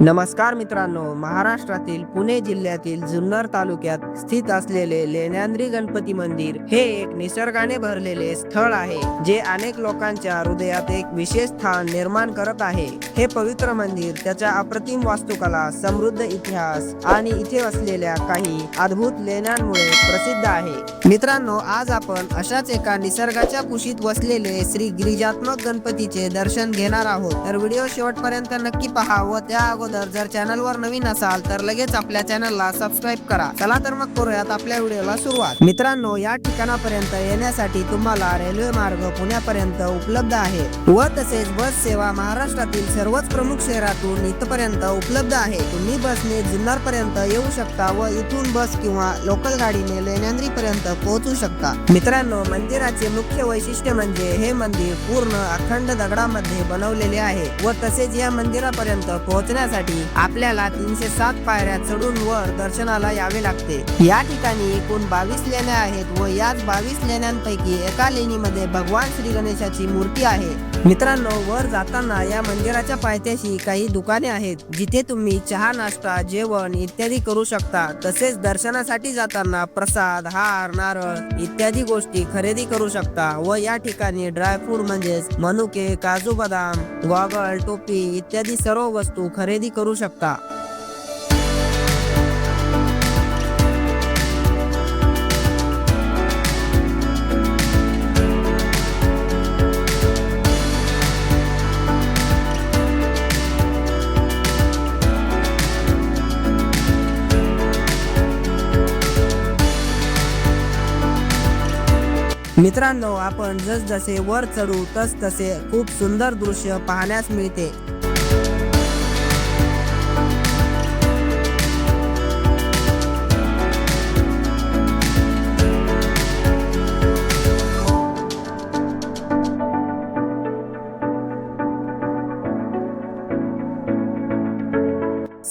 नमस्कार मित्रांनो महाराष्ट्रातील पुणे जिल्ह्यातील जुन्नर तालुक्यात स्थित असलेले लेण्यांद्री गणपती मंदिर हे एक निसर्गाने भरलेले स्थळ आहे जे अनेक लोकांच्या हृदयात एक विशेष स्थान निर्माण करत आहे. हे पवित्र मंदिर त्याच्या अप्रतिम वास्तुकला समृद्ध इतिहास आणि इथे असलेल्या काही अद्भुत लेण्यांमुळे प्रसिद्ध आहे. मित्रांनो आज आपण अशाच एका निसर्गाच्या कुशीत वसलेले श्री गिरिजात्मक गणपतीचे दर्शन घेणार आहोत. तर व्हिडिओ शेवटपर्यंत नक्की पहा व त्या अगोदर जर चॅनल वर नवीन असाल तर लगेच आपल्या चॅनलला सबस्क्राईब करा. चला तर मग करूयात आपल्या व्हिडिओला सुरुवात. मित्रांनो या ठिकाणापर्यंत येण्यासाठी तुम्हाला रेल्वे मार्ग पुण्यापर्यंत उपलब्ध आहे. व तसेच बस सेवा महाराष्ट्रातील सर्वच प्रमुख शहरातून इथपर्यंत उपलब्ध आहे. तुम्ही बसने जुन्नर पर्यंत येऊ शकता व इथून बस किंवा लोकल गाडीने लेण्यांद्री पर्यंत पोहोचू शकता. मित्रांनो मंदिराचे मुख्य वैशिष्ट्य म्हणजे हे मंदिर पूर्ण अखंड दगडामध्ये बनवलेले आहे. व तसेच या मंदिरापर्यंत पोहोचण्यासाठी आपल्याला तीनशे सात पायऱ्या चढून वर दर्शनाला यावे लागते. या ठिकाणी एकूण बावीस लेण्या आहेत व याच बावीस लेण्यांपैकी एका लेणीमध्ये भगवान श्री गणेशाची मूर्ती आहे. मित्रांनो वर जाताना या मंदिराच्या पायथ्याशी काही दुकाने आहेत जिथे तुम्ही चहा नाश्ता जेवण इत्यादी करू शकता. तसेच दर्शनासाठी जाताना प्रसाद हार नारळ इत्यादी गोष्टी खरेदी करू शकता व या ठिकाणी ड्रायफ्रूट म्हणजेच मनुके काजू बदाम गॉगल टोपी इत्यादी सर्व वस्तू खरेदी करू शकता. मित्रांनो आपण जसजसे वर चढू तसतसे खूप सुंदर दृश्य पाहण्यास मिळते.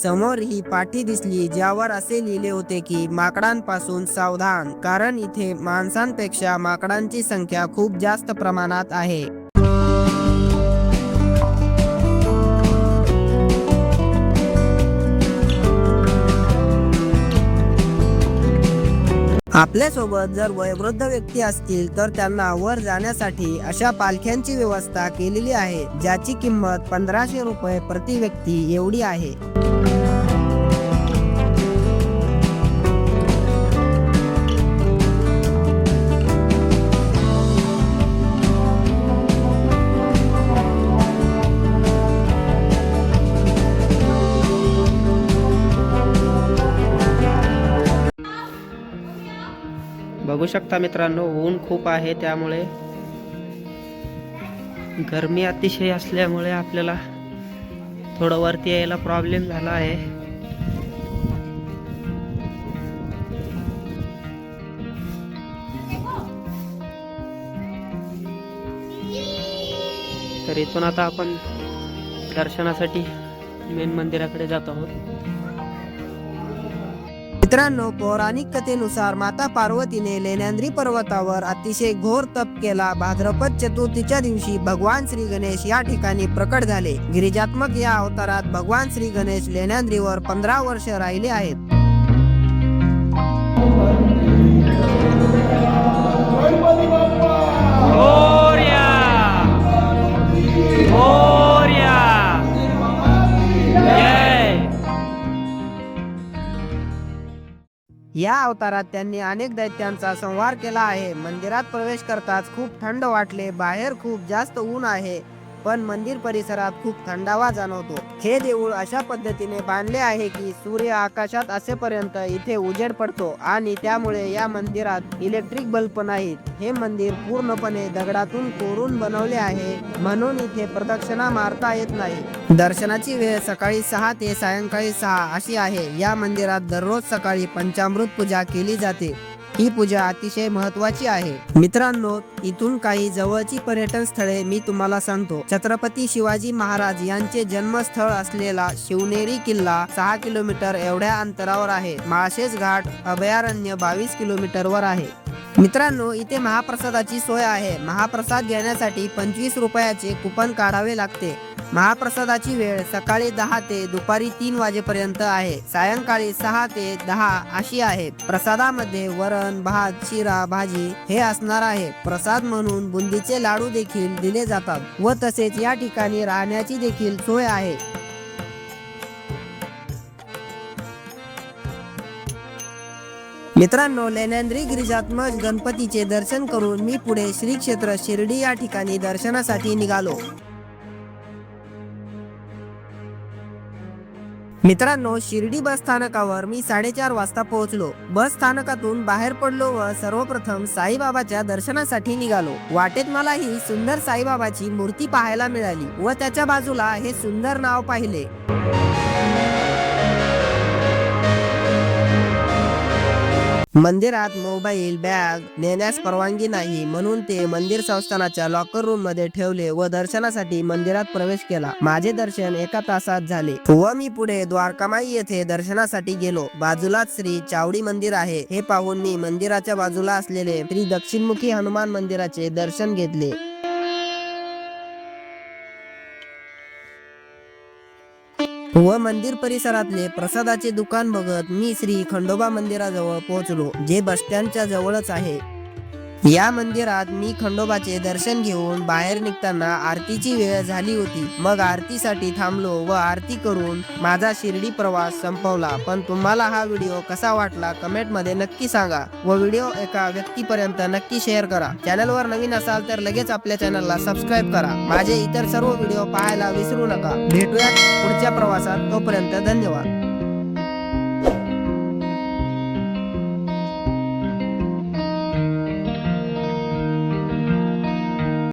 समोर ही पाठी दिसली ज्यावर असे लिहिले होते की माकडांपासून सावधान कारण इथे माणसांपेक्षा माकडांची संख्या खूप जास्त प्रमाणात आहे. आपल्यासोबत जर वयोवृद्ध व्यक्ती असतील तर त्यांना वर जाण्यासाठी अशा पालख्यांची व्यवस्था केलेली आहे ज्याची किंमत पंधराशे रुपये प्रति व्यक्ती एवढी आहे. बघू शकता मित्रांनो ऊन खूप आहे त्यामुळे. गरमी अतिशय असल्यामुळे आपल्याला थोडं वरती यायला प्रॉब्लेम झाला आहे. तर इथून आता आपण दर्शनासाठी मेन मंदिराकडे जात आहोत. मित्रांनो पौराणिक कथेनुसार माता पार्वतीने लेण्यांद्री पर्वतावर अतिशय घोर तप केला. भाद्रपद चतुर्थीच्या दिवशी भगवान श्री गणेश या ठिकाणी प्रकट झाले. गिरिजात्मक या अवतारात भगवान श्री गणेश लेण्यांद्रीवर पंधरा वर्ष राहिले आहेत. या अवतारात त्यांनी अनेक दैत्यांचा संहार केला आहे. मंदिरात प्रवेश करताच खूप थंड वाटले. बाहेर खूप जास्त ऊन आहे. पण मंदिर परिसरात खूप थंडावा जाणवतो. हे देऊळ अशा पद्धतीने बांधले आहे की सूर्य आकाशात असेपर्यंत इथे उजेड पडतो आणि त्यामुळे या मंदिरात इलेक्ट्रिक बल्ब नाहीत. हे मंदिर पूर्णपणे दगडातून कोरून बनवले आहे. म्हणून इथे प्रदक्षिणा मारता येत नाही. दर्शनाची वेळ सकाळी सहा ते सायंकाळी सहा अशी आहे. या मंदिरात दररोज सकाळी पंचामृत पूजा केली जाते. ही पूजा अतिशय महत्वाची आहे. मित्रांनो इथून काही जवळची पर्यटन स्थळे मी तुम्हाला सांगतो. छत्रपती शिवाजी महाराज यांचे जन्मस्थळ असलेला शिवनेरी किल्ला सहा किलोमीटर एवढ्या अंतरावर आहे. माळशेज घाट अभयारण्य बावीस किलोमीटर वर आहे. मित्रांनो इथे महाप्रसादाची सोय आहे. महाप्रसाद घेण्यासाठी पंचवीस रुपयाचे कुपन काढावे लागते. महाप्रसादाची वेळ सकाळी दहा ते दुपारी तीन वाजेपर्यंत आहे. सायंकाळी सहा ते दहा अशी आहे. प्रसादामध्ये वरण भात शिरा भाजी हे असणार आहे. प्रसाद म्हणून बुंदीचे लाडू देखील दिले जातात व तसेच या ठिकाणी राहण्याची देखील सोय आहे. मित्रांनो लेण्यांद्री गिरिजात्मक गणपतीचे दर्शन करून मी पुढे श्री क्षेत्र शिर्डी या ठिकाणी दर्शनासाठी निघालो. मित्रांनो शिर्डी बस स्थानकावर मी साडेचार वाजता पोहोचलो. बस स्थानकातून बाहेर पडलो व सर्वप्रथम साईबाबाच्या दर्शनासाठी निघालो. वाटेत मला ही सुंदर साईबाबाची मूर्ती पाहायला मिळाली व त्याच्या बाजूला हे सुंदर नाव पाहिले. मंदिरात मोबाईल बॅग नेण्यास परवानगी नाही म्हणून ते मंदिर संस्थानाच्या लॉकर रूममध्ये ठेवले व दर्शनासाठी मंदिरात प्रवेश केला. माझे दर्शन एका तासात झाले व मी पुढे द्वारकामाई येथे दर्शनासाठी गेलो. बाजूलाच श्री चावडी मंदिर आहे. हे पाहून मी मंदिराच्या बाजूला असलेले श्री दक्षिणमुखी हनुमान मंदिराचे दर्शन घेतले. व मंदिर परिसरातले प्रसादाचे दुकान बघत मी श्री खंडोबा मंदिराजवळ पोहोचलो जे बस स्टँडच्या जवळच आहे. या मंदिरात मी खंडोबाचे दर्शन घेऊन बाहेर निघताना आरतीची वेळ झाली होती. मग आरतीसाठी थांबलो व आरती करून माझा शिर्डी प्रवास संपवला. पण तुम्हाला हा व्हिडिओ कसा वाटला कमेंटमध्ये नक्की सांगा व व्हिडिओ एका व्यक्तीपर्यंत नक्की शेअर करा. चॅनलवर नवीन असाल तर लगेच आपल्या चॅनलला सबस्क्राईब करा. माझे इतर सर्व व्हिडिओ पाहायला विसरू नका. भेटूयात पुढच्या प्रवासात. तोपर्यंत धन्यवाद.